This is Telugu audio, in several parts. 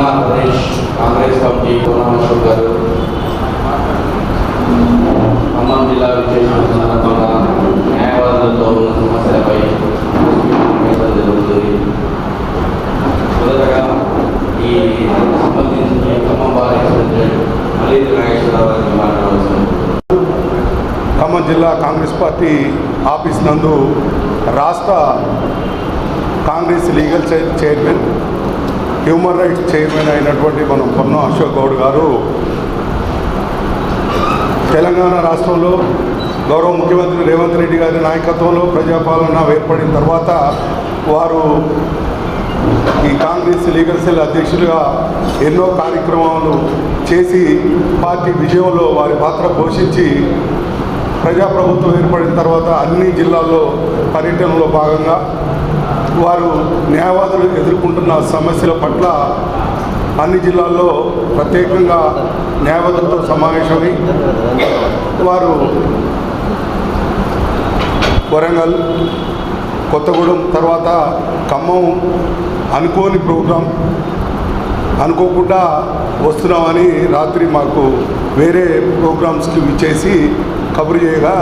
తెలంగాణ ప్రదేశ్ కాంగ్రెస్ కమిటీ పూర్ణమేశ్వర్ గారు ఖమ్మం జిల్లా విశేషం సందర్భంగా న్యాయవాదులతో ఉన్న సమస్యలపై జరుగుతుంది. మొదటగా ఈ సంబంధించిన Khammam bar ex president Malli Nageswararao గారికి మాట్లాడవలసింది. ఖమ్మం జిల్లా కాంగ్రెస్ పార్టీ ఆఫీస్ నందు రాష్ట్ర Congress legal chairman human rights chairman అయినటువంటి మనం పొన్నం అశోక్ గౌడ్ గారు. తెలంగాణ రాష్ట్రంలో గౌరవ ముఖ్యమంత్రి రేవంత్ రెడ్డి గారి నాయకత్వంలో ప్రజాపాలన ఏర్పడిన తర్వాత వారు ఈ కాంగ్రెస్ లీగల్ సెల్ అధ్యక్షులుగా ఎన్నో కార్యక్రమాలు చేసి పార్టీ విజయంలో వారి పాత్ర పోషించి ప్రజాప్రభుత్వం ఏర్పడిన తర్వాత అన్ని జిల్లాల్లో పర్యటనలో భాగంగా వారు న్యాయవాదులు ఎదుర్కొంటున్న సమస్యల పట్ల అన్ని జిల్లాల్లో ప్రత్యేకంగా న్యాయవాదులతో సమావేశమై వారు వరంగల్ కొత్తగూడెం తర్వాత ఖమ్మం అనుకోని ప్రోగ్రాం అనుకోకుండా వస్తున్నామని రాత్రి మాకు వేరే ప్రోగ్రామ్స్కి ఇచ్చేసి కబురు చేయగా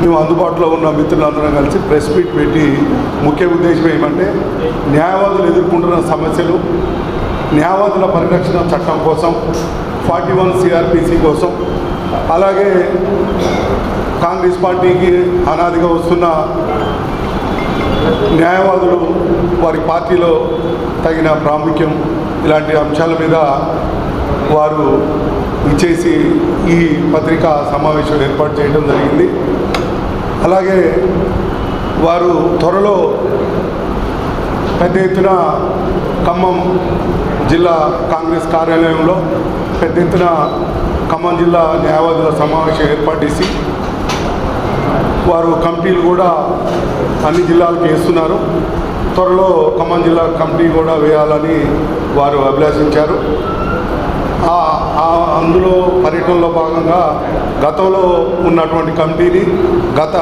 మేము అందుబాటులో ఉన్న మిత్రులందరం కలిసి ప్రెస్ మీట్ పెట్టి ముఖ్య ఉద్దేశం ఏమంటే న్యాయవాదులు ఎదుర్కొంటున్న సమస్యలు న్యాయవాదుల పరిరక్షణ చట్టం కోసం ఫార్టీ వన్ సిఆర్పిసి కోసం అలాగే కాంగ్రెస్ పార్టీకి అనాదిగా వస్తున్న న్యాయవాదులు వారి పార్టీలో తగిన ప్రాముఖ్యం ఇలాంటి అంశాల మీద వారు ఇచ్చేసి ఈ పత్రికా సమావేశం ఏర్పాటు చేయడం జరిగింది. అలాగే వారు త్వరలో పెద్ద ఎత్తున ఖమ్మం జిల్లా కాంగ్రెస్ కార్యాలయంలో పెద్ద ఎత్తున ఖమ్మం జిల్లా న్యాయవాదుల సమావేశం ఏర్పాటు చేసి వారు కమిటీలు కూడా అన్ని జిల్లాలకు వేస్తున్నారు. త్వరలో ఖమ్మం జిల్లా కమిటీ కూడా వేయాలని వారు అభిలాషించారు. అందులో పర్యటనలో భాగంగా గతంలో ఉన్నటువంటి కమిటీని గత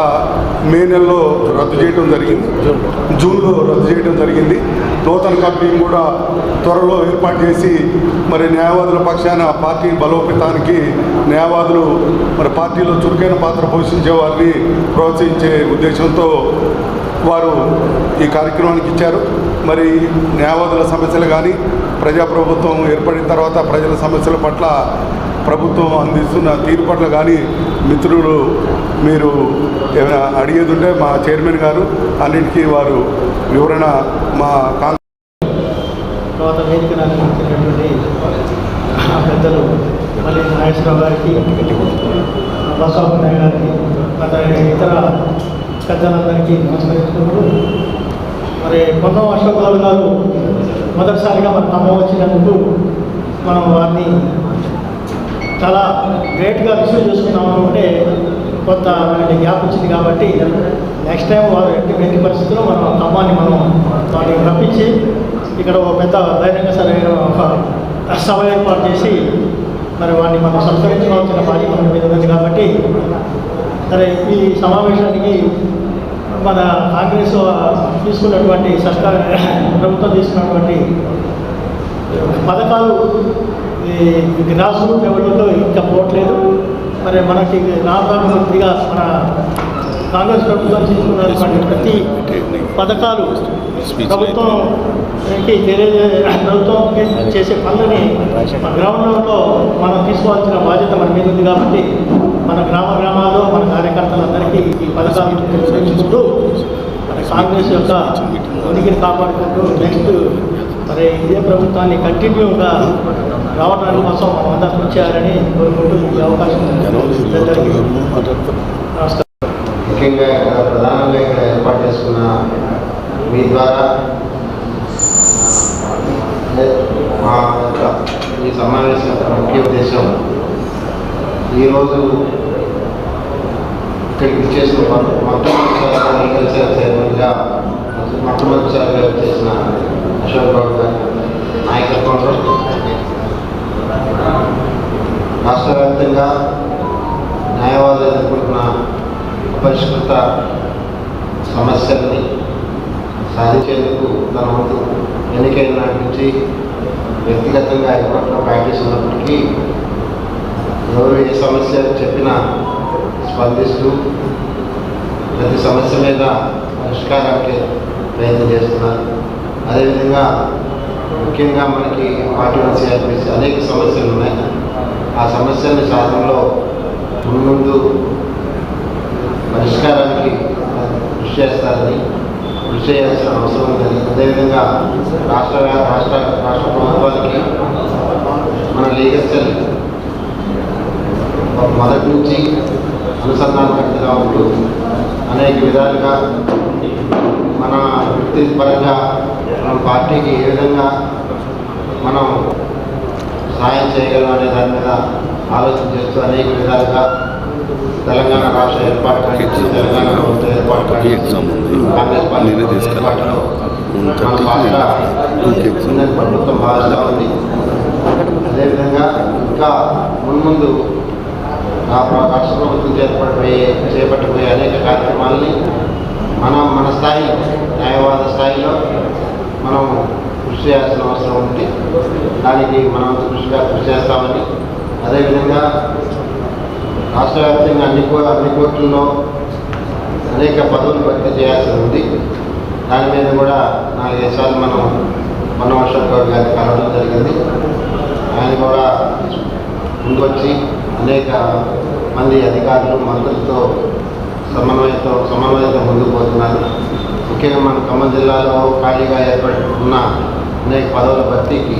మే నెలలో రద్దు చేయడం జరిగింది. జూన్లో రద్దు చేయడం జరిగింది. నూతన కమిటీని కూడా త్వరలో ఏర్పాటు చేసి మరి న్యాయవాదుల పక్షాన పార్టీ బలోపేతానికి న్యాయవాదులు మరి పార్టీలో చురుకైన పాత్ర పోషించే వారిని ప్రోత్సహించే ఉద్దేశంతో వారు ఈ కార్యక్రమానికి ఇచ్చారు. మరి న్యాయవాదుల సమస్యలు కానీ ప్రజాప్రభుత్వం ఏర్పడిన తర్వాత ప్రజల సమస్యల పట్ల ప్రభుత్వం అందిస్తున్న తీరు పట్ల కానీ మిత్రులు మీరు ఏమైనా అడిగేది ఉంటే మా చైర్మన్ గారు అన్నింటికీ వారు వివరణ మా తర్వాత వేదికను పెద్దలు మళ్ళీ నాగేశ్వరరావు గారికి బసవనాయ గారికి అతని ఇతర పెద్దలందరికీ నమస్కరిస్తున్నాడు మరి పొన్నం అశోక్ గౌడ్ గారు మొదటిసారిగా మన ఖమ్మం వచ్చినందుకు మనం వారిని చాలా గ్రేట్గా రిసీవ్ చేసుకున్నాం అనుకుంటే కొంత మనకి గ్యాప్ వచ్చింది కాబట్టి నెక్స్ట్ టైం వారు ఎట్టి ఎట్టి పరిస్థితుల్లో మనం ఖమ్మాన్ని మనం వారిని రప్పించి ఇక్కడ ఒక పెద్ద బహిరంగ సరైన ఒక సభ ఏర్పాటు చేసి మరి వాడిని మనం సత్కరించుకోవాల్సిన బాధ్యత మన మీద ఉంది కాబట్టి సరే ఈ సమావేశానికి మన కాంగ్రెస్ తీసుకున్నటువంటి సర్కార్ ప్రభుత్వం తీసుకున్నటువంటి పథకాలు ఈ గ్రాస్ రూట్ లెవెల్లో ఇంకా పోవట్లేదు. మరి మనకి రాష్ట్రాభివృద్ధిగా మన కాంగ్రెస్ ప్రభుత్వం తీసుకున్నటువంటి ప్రతి పథకాలు ప్రభుత్వంకి తెలియజే ప్రభుత్వం చేసే పనులని మన గ్రామంలో మనం తీసుకోవాల్సిన బాధ్యత మన మీద ఉంది కాబట్టి మన గ్రామ గ్రామాల్లో మన కార్యకర్తలందరికీ ఈ పథకాలు తెలుసుకుంటూ మన కాంగ్రెస్ యొక్క ఉనికిని కాపాడుకుంటూ నెక్స్ట్ మరి ఇదే ప్రభుత్వాన్ని కంటిన్యూగా రావడానికి కోసం మనం అందరం కృషి చేయాలని కోరుకుంటూ ఈ అవకాశం ముఖ్యంగా ఇక్కడ ప్రధానంగా ఇక్కడ ఏర్పాటు చేసుకున్న మీ ద్వారా మా యొక్క ఈ సమావేశం ముఖ్య ఉద్దేశం ఈరోజు ఇక్కడికి చేసిన మొట్టమొదటిసారిగా చైర్మన్గా మొట్టమొదటి చైర్మన్గా మొట్టమొదటిసారిగా చేసిన అశోక్ బాబు గారి నాయకత్వంలో రాష్ట్ర వ్యాప్తంగా న్యాయవాదులు ఎదుర్కొంటున్న అపరిష్కృత సమస్యల్ని సాధించేందుకు తన వంతు ఎన్నికైన నాటి నుంచి వ్యక్తిగతంగా హైకోర్టులో ప్రాక్టీస్ ఉన్నప్పటికీ ఎవరు ఏ సమస్య చెప్పినా స్పందిస్తూ ప్రతి సమస్య మీద పరిష్కారానికి ప్రయత్నం చేస్తున్నారు. అదేవిధంగా ముఖ్యంగా మనకి పార్టీ నుంచి అనేక సమస్యలు ఉన్నాయి. ఆ సమస్యల సాధనలో ముందు పరిష్కారానికి కృషి చేస్తారని కృషి చేయాల్సిన అవసరం ఉందని. అదేవిధంగా రాష్ట్ర రాష్ట్ర రాష్ట్ర ప్రభుత్వానికి మన లీగల్ సెల్ మొదటి నుంచి అనుసంధానకర్తగా ఉంటూ అనేక విధాలుగా మన వృత్తిపరంగా మన పార్టీకి ఏ విధంగా మనం సహాయం చేయగలం అనే దాని మీద ఆలోచన చేస్తూ అనేక విధాలుగా తెలంగాణ రాష్ట్ర ఏర్పాటు గురించి, తెలంగాణ ప్రభుత్వ ఏర్పాటు గురించి, కాంగ్రెస్ పార్టీ ప్రభుత్వ ఏర్పాటులో మన పాత్ర ఉందని ప్రభుత్వం భావిస్తూ ఉంది. అదేవిధంగా ఇంకా మున్ముందు ప్ర- రాష్ట్ర ప్రభుత్వం చేపట్టబోయే చేపట్టబోయే అనేక కార్యక్రమాలని మనం మన స్థాయి న్యాయవాద స్థాయిలో మనం కృషి చేయాల్సిన అవసరం ఉంది. దానికి మనం కృషిగా కృషి చేస్తామని. అదేవిధంగా రాష్ట్ర వ్యాప్తంగా అన్ని అన్ని కోర్టుల్లో అనేక పదవులు భర్తీ చేయాల్సి ఉంది. దాని మీద కూడా నాలుగైదు సార్లు మనం మన అశోక్ గారిని కలవడం జరిగింది. ఆయన కూడా ముందుకొచ్చి అనేక మంది అధికారులు మంత్రులతో సమన్వయంతో సమన్వయంతో ముందుకు పోతున్నారు. ముఖ్యంగా మన ఖమ్మం జిల్లాలో ఖాళీగా ఏర్పడుతున్న అనేక పదవుల భర్తీకి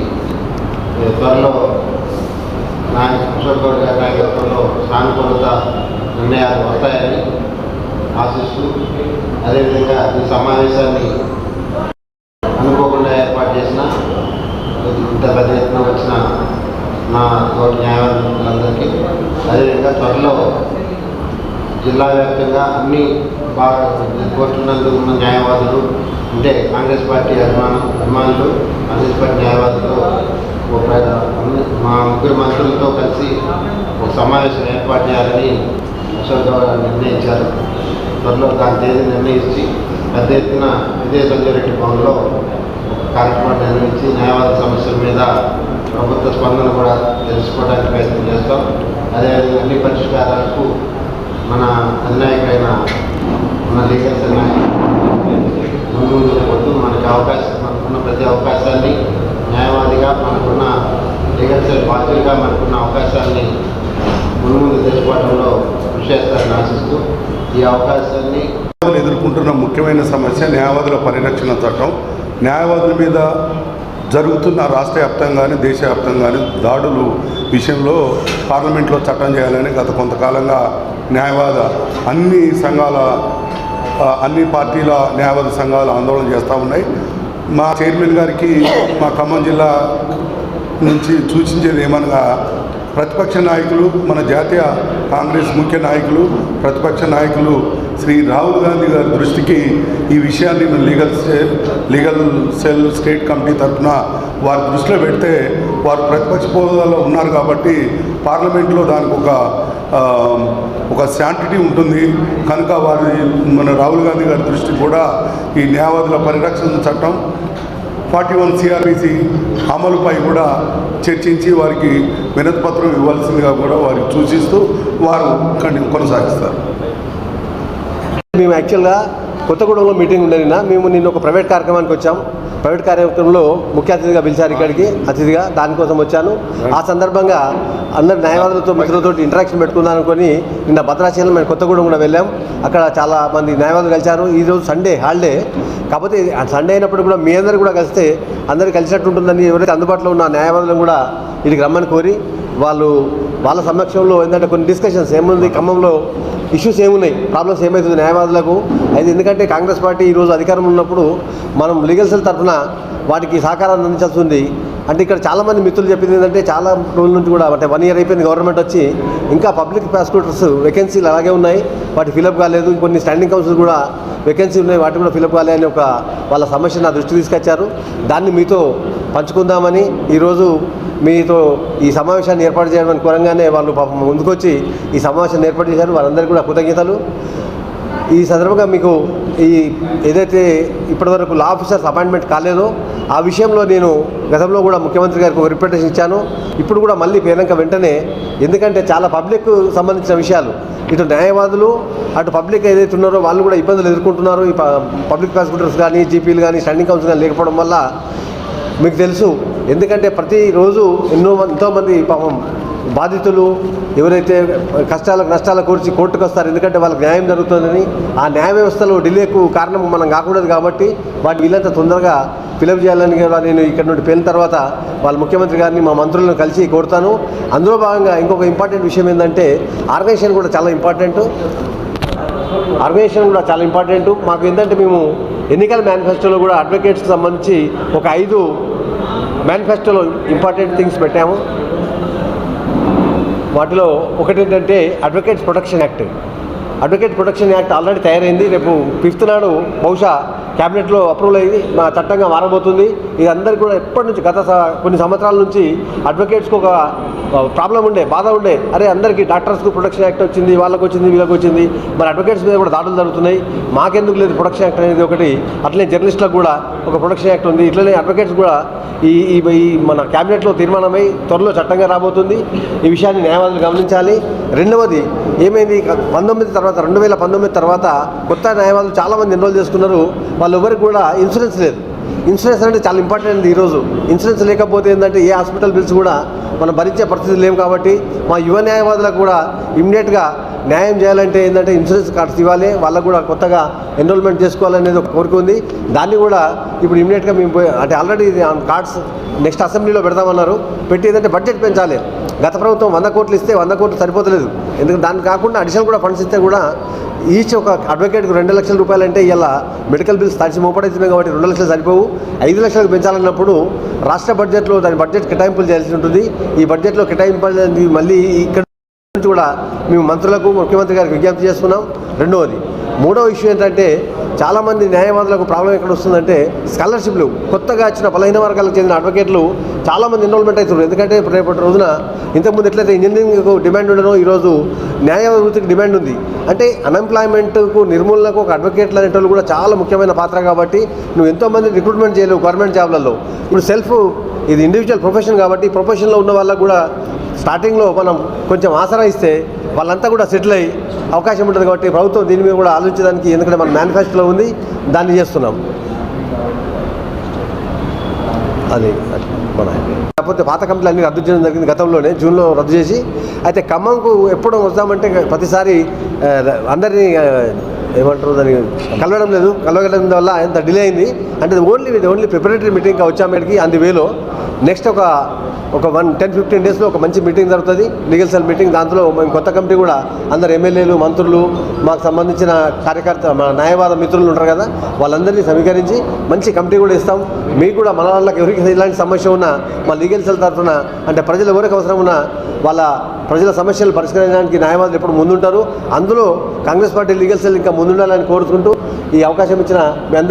త్వరలో నాయక అశోక్ గౌడ్ గారి నాయకత్వంలో సానుకూలత నిర్ణయాలు వస్తాయని ఆశిస్తూ అదేవిధంగా ఈ సమావేశాన్ని అనుకోకుండా ఏర్పాటు చేసిన ఇంత పెద్ద ఎత్తున వచ్చిన నా తోటి న్యాయవాదులందరికీ అదేవిధంగా త్వరలో జిల్లా వ్యాప్తంగా అన్ని బాగా కోర్టునందు ఉన్న న్యాయవాదులు అంటే కాంగ్రెస్ పార్టీ అభిమానం అభిమానులు కాంగ్రెస్ పార్టీ న్యాయవాదులు ఒక మా ముగ్గురు మంత్రులతో కలిసి ఒక సమావేశం ఏర్పాటు చేయాలని అశోక్ గౌడ్ నిర్ణయించారు. త్వరలో దాని తేదీ నిర్ణయించి పెద్ద ఎత్తున విజయ సంజయరెడ్డి భవన్లో ఒక కార్యక్రమాన్ని నిర్వహించి న్యాయవాద సమస్యల మీద ప్రభుత్వ స్పందన కూడా తెలుసుకోవడానికి ప్రయత్నం చేస్తాం. అదేవిధంగా అన్ని పరిష్కారాలకు మన అధినాయకుడైన మన లీగల్ సెల్ ముందు మనకి అవకాశం మనకున్న ప్రతి అవకాశాన్ని న్యాయవాదిగా మనకున్న లీగల్ సెల్ బాధ్యులుగా మనకున్న అవకాశాన్ని ముందు తెలుసుకోవడంలో తెచ్చుకోవడంలో కృషి చేస్తారని ఆశిస్తూ ఈ అవకాశాన్ని ఎదుర్కొంటున్న ముఖ్యమైన సమస్య న్యాయవాదుల పరిరక్షణ చట్టం. న్యాయవాదుల మీద జరుగుతున్న రాష్ట్ర వ్యాప్తంగానే దేశవ్యాప్తంగానే దాడులు విషయంలో పార్లమెంట్లో చట్టం చేయాలని గత కొంతకాలంగా న్యాయవాద అన్ని సంఘాల అన్ని పార్టీల న్యాయవాద సంఘాలు ఆందోళన చేస్తూ ఉన్నాయి. మా చైర్మన్ గారికి మా ఖమ్మం జిల్లా నుంచి సూచించేది ఏమనగా ప్రతిపక్ష నాయకులు మన జాతీయ కాంగ్రెస్ ముఖ్య నాయకులు ప్రతిపక్ష నాయకులు శ్రీ రాహుల్ గాంధీ గారి దృష్టికి ఈ విషయాన్ని legal cell legal cell state committee తరఫున వారి దృష్టిలో పెడితే వారు ప్రతిపక్ష హోదాలో ఉన్నారు కాబట్టి పార్లమెంట్లో దానికి ఒక ఒక శాంటిటీ ఉంటుంది. కనుక వారి మన రాహుల్ గాంధీ గారి దృష్టి కూడా ఈ న్యాయవాదుల పరిరక్షణ చట్టం ఫార్టీ వన్ సిఆర్పిసి అమలుపై కూడా చర్చించి వారికి వినతిపత్రం ఇవ్వాల్సిందిగా కూడా వారికి సూచిస్తూ వారు కొనసాగిస్తారు. మేము యాక్చువల్గా కొత్తగూడెంలో మీటింగ్ ఉండే నిన్న. మేము నిన్న ఒక ప్రైవేట్ కార్యక్రమానికి వచ్చాం. ప్రైవేట్ కార్యక్రమంలో ముఖ్య అతిథిగా పిలిచారు ఇక్కడికి. అతిథిగా దానికోసం వచ్చాను. ఆ సందర్భంగా అందరు న్యాయవాదులతో మిత్రులతో ఇంటరాక్షన్ పెట్టుకుందాం అనుకొని నిన్న భద్రాచలం మేము కొత్తగూడెం కూడా వెళ్ళాం. అక్కడ చాలా మంది న్యాయవాదులు కలిశారు. ఈరోజు సండే హాలిడే. కాకపోతే ఇది సండే అయినప్పుడు కూడా మీ అందరు కూడా కలిస్తే అందరు కలిసినట్టు ఉంటుందని ఎవరైతే అందుబాటులో ఉన్న న్యాయవాదులను కూడా ఇక్కడికి రమ్మని కోరి వాళ్ళు వాళ్ళ సమక్షంలో ఏంటంటే కొన్ని డిస్కషన్స్ ఏముంది ఖమ్మంలో ఇష్యూస్ ఏమున్నాయి ప్రాబ్లమ్స్ ఏమవుతుంది న్యాయవాదులకు? అయితే ఎందుకంటే కాంగ్రెస్ పార్టీ ఈరోజు అధికారం ఉన్నప్పుడు మనం లీగల్ సెల్ తరఫున వాటికి సహకారాన్ని అందించాల్సి ఉంది. అంటే ఇక్కడ చాలామంది మిత్రులు చెప్పింది ఏంటంటే చాలా రోజుల నుంచి కూడా అంటే వన్ ఇయర్ అయిపోయింది గవర్నమెంట్ వచ్చి ఇంకా పబ్లిక్ ప్రాసిక్యూటర్స్ వేకెన్సీలు అలాగే ఉన్నాయి. వాటి ఫిలప్ కాలేదు. కొన్ని స్టాండింగ్ కౌన్సిల్ కూడా వేకెన్సీ ఉన్నాయి. వాటి కూడా ఫిలప్ కాలేదని ఒక వాళ్ళ సమస్య నా దృష్టి తీసుకొచ్చారు. దాన్ని మీతో పంచుకుందామని ఈరోజు మీతో ఈ సమావేశాన్ని ఏర్పాటు చేయడానికి కోరంగానే వాళ్ళు పాపం ముందుకొచ్చి ఈ సమావేశాన్ని ఏర్పాటు చేశారు. వారందరికీ కూడా కృతజ్ఞతలు. ఈ సందర్భంగా మీకు ఈ ఏదైతే ఇప్పటివరకు లా ఆఫీసర్స్ అపాయింట్మెంట్ కాలేదో ఆ విషయంలో నేను గతంలో కూడా ముఖ్యమంత్రి గారికి ఒక రిప్రజెంటేషన్ ఇచ్చాను. ఇప్పుడు కూడా మళ్ళీ పేరంక వెంటనే ఎందుకంటే చాలా పబ్లిక్ సంబంధించిన విషయాలు. ఇటు న్యాయవాదులు అటు పబ్లిక్ ఏదైతే ఉన్నారో వాళ్ళు కూడా ఇబ్బందులు ఎదుర్కొంటున్నారు. ఈ పబ్లిక్ ప్రాసిక్యూటర్స్ కానీ జీపీలు కానీ స్టాండింగ్ కౌన్సిల్ కానీ లేకపోవడం వల్ల మీకు తెలుసు. ఎందుకంటే ప్రతిరోజు ఎన్నో ఎంతోమంది పాపం బాధితులు ఎవరైతే కష్టాలకు నష్టాలకు కూర్చి కోర్టుకు వస్తారు ఎందుకంటే వాళ్ళకి న్యాయం జరుగుతుందని ఆ న్యాయ వ్యవస్థలో డిలేకు కారణం మనం కాకూడదు కాబట్టి వాటి వీళ్ళంతా తొందరగా ఫిలప్ చేయాలని నేను ఇక్కడ నుండి పేలిన తర్వాత వాళ్ళ ముఖ్యమంత్రి గారిని మా మంత్రులను కలిసి కోరుతాను. అందులో భాగంగా ఇంకొక ఇంపార్టెంట్ విషయం ఏంటంటే ఆర్గనైజేషన్ కూడా చాలా ఇంపార్టెంట్. ఆర్గనైజేషన్ కూడా చాలా ఇంపార్టెంట్. మాకు ఏంటంటే మేము ఎన్నికల మేనిఫెస్టోలో కూడా అడ్వకేట్స్కి సంబంధించి ఒక ఐదు మేనిఫెస్టోలో ఇంపార్టెంట్ థింగ్స్ పెట్టాము. వాటిలో ఒకటి ఏంటంటే advocates protection act advocate protection act already తయారైంది. రేపు ఫిఫ్త్ నాడు బహుశా క్యాబినెట్లో అప్రూవల్ అయ్యి మా చట్టంగా మారబోతుంది. ఇది అందరికీ కూడా ఎప్పటి నుంచి గత కొన్ని సంవత్సరాల నుంచి అడ్వకేట్స్కి ఒక ప్రాబ్లం ఉండే బాధ ఉండే. అరే అందరికీ డాక్టర్స్కు ప్రొటెక్షన్ యాక్ట్ వచ్చింది వాళ్ళకి వచ్చింది వీళ్ళకి వచ్చింది. మరి అడ్వకేట్స్ మీద కూడా దాడులు జరుగుతున్నాయి. మాకెందుకు లేదు ప్రొటెక్షన్ యాక్ట్ అనేది ఒకటి. అట్లనే జర్నలిస్టులకు కూడా ఒక ప్రొటెక్షన్ యాక్ట్ ఉంది. ఇట్లనే అడ్వకేట్స్ కూడా ఈ ఈ ఈ మన క్యాబినెట్లో తీర్మానమై త్వరలో చట్టంగా రాబోతుంది. ఈ విషయాన్ని న్యాయవాదులు గమనించాలి. రెండవది ఏమైంది? పంతొమ్మిది తర్వాత రెండు వేల పంతొమ్మిది తర్వాత కొత్త న్యాయవాదులు చాలామంది ఎన్రోల్ చేసుకున్నారు. వాళ్ళు ఎవరికి కూడా ఇన్సూరెన్స్ లేదు. ఇన్సూరెన్స్ అంటే చాలా ఇంపార్టెంట్ ఈరోజు. ఇన్సూరెన్స్ లేకపోతే ఏంటంటే ఏ హాస్పిటల్ బిల్స్ కూడా మనం భరించే పరిస్థితి లేవు కాబట్టి మా యువ న్యాయవాదులకు కూడా ఇమ్మీడియట్గా న్యాయం చేయాలంటే ఏంటంటే ఇన్సూరెన్స్ కార్డ్స్ ఇవ్వాలి. వాళ్ళకు కూడా కొత్తగా ఎన్రోల్మెంట్ చేసుకోవాలనేది ఒక కోరిక ఉంది. దాన్ని కూడా ఇప్పుడు ఇమ్మీడియట్గా మేము పోయి అంటే ఆల్రెడీ కార్డ్స్ నెక్స్ట్ అసెంబ్లీలో పెడదామన్నారు. పెట్టి ఏంటంటే బడ్జెట్ పెంచాలి. గత ప్రభుత్వం వంద కోట్లు ఇస్తే వంద కోట్లు సరిపోతలేదు. ఎందుకంటే దానికి కాకుండా అడిషనల్ కూడా ఫండ్స్ ఇస్తే కూడా ఈచ్ ఒక అడ్వకేట్కి రెండు లక్షల రూపాయలు అంటే ఇలా మెడికల్ బిల్స్ తడిచి మోపడవుతున్నాయి కాబట్టి రెండు లక్షలు సరిపోవు. ఐదు లక్షలకు పెంచాలన్నప్పుడు రాష్ట్ర బడ్జెట్లో దాని బడ్జెట్ కేటాయింపులు చేయాల్సి ఉంటుంది. ఈ బడ్జెట్లో కేటాయింపు అనేది మళ్ళీ ఇక్కడ నుంచి కూడా మేము మంత్రులకు ముఖ్యమంత్రి గారికి విజ్ఞప్తి చేస్తున్నాం. రెండవది మూడవ ఇష్యూ ఏంటంటే చాలామంది న్యాయవాదులకు ప్రాబ్లం ఎక్కడ వస్తుందంటే స్కాలర్షిప్లు కొత్తగా వచ్చిన బలహీన వర్గాలకు చెందిన అడ్వకేట్లు చాలామంది ఇన్వాల్వ్మెంట్ అవుతున్నారు. ఎందుకంటే రేపటి రోజున ఇంతకుముందు ఎట్లయితే ఇంజనీరింగ్కు డిమాండ్ ఉండనో ఈరోజు న్యాయ వృత్తికి డిమాండ్ ఉంది. అంటే అన్ఎంప్లాయ్మెంట్కు నిర్మూలనకు ఒక అడ్వకేట్లు అనేటోళ్ళు కూడా చాలా ముఖ్యమైన పాత్ర కాబట్టి నువ్వు ఎంతోమంది రిక్రూట్మెంట్ చేయలేవు గవర్నమెంట్ జాబ్లలో. ఇప్పుడు సెల్ఫ్ ఇది ఇండివిజువల్ ప్రొఫెషన్ కాబట్టి ప్రొఫెషన్లో ఉన్న వాళ్ళకు కూడా స్టార్టింగ్లో మనం కొంచెం ఆసరా ఇస్తే వాళ్ళంతా కూడా సెటిల్ అయ్యి అవకాశం ఉంటుంది కాబట్టి ప్రభుత్వం దీని మీద కూడా ఆలోచించడానికి ఎందుకంటే మన మేనిఫెస్టోలో ఉంది దాన్ని చేస్తున్నాం. అది మన కాకపోతే పాత కంపెనీలు అన్ని రద్దు చేయడం జరిగింది గతంలోనే జూన్లో రద్దు చేసి. అయితే ఖమ్మంకు ఎప్పుడు వస్తామంటే ప్రతిసారి అందరినీ ఏమంటారు దాన్ని? కలవడం లేదు. కలవడం వల్ల ఎంత డిలే అయింది. అంటే ఓన్లీ ఇది ఓన్లీ ప్రిపరేటరీ మీటింగ్కి వచ్చామేటికి అంది వేలో. నెక్స్ట్ ఒక ఒక వన్ టెన్ ఫిఫ్టీన్ డేస్లో ఒక మంచి మీటింగ్ జరుగుతుంది. లీగల్ సెల్ మీటింగ్ దాంట్లో మేము కొత్త కమిటీ కూడా అందరు ఎమ్మెల్యేలు మంత్రులు మాకు సంబంధించిన కార్యకర్త మా న్యాయవాద మిత్రులు ఉంటారు కదా వాళ్ళందరినీ సమీకరించి మంచి కమిటీ కూడా ఇస్తాం. మీకు కూడా మన వాళ్ళకి ఎవరికి ఇలాంటి సమస్య ఉన్నా మా లీగల్ సెల్ తరఫున అంటే ప్రజలు ఎవరికి అవసరం ఉన్నా వాళ్ళ ప్రజల సమస్యలు పరిష్కరించడానికి న్యాయవాదులు ఎప్పుడు ముందుంటారు. అందులో కాంగ్రెస్ పార్టీ లీగల్ సెల్ ఇంకా ముందుండాలని కోరుకుంటూ ఈ అవకాశం ఇచ్చిన మీ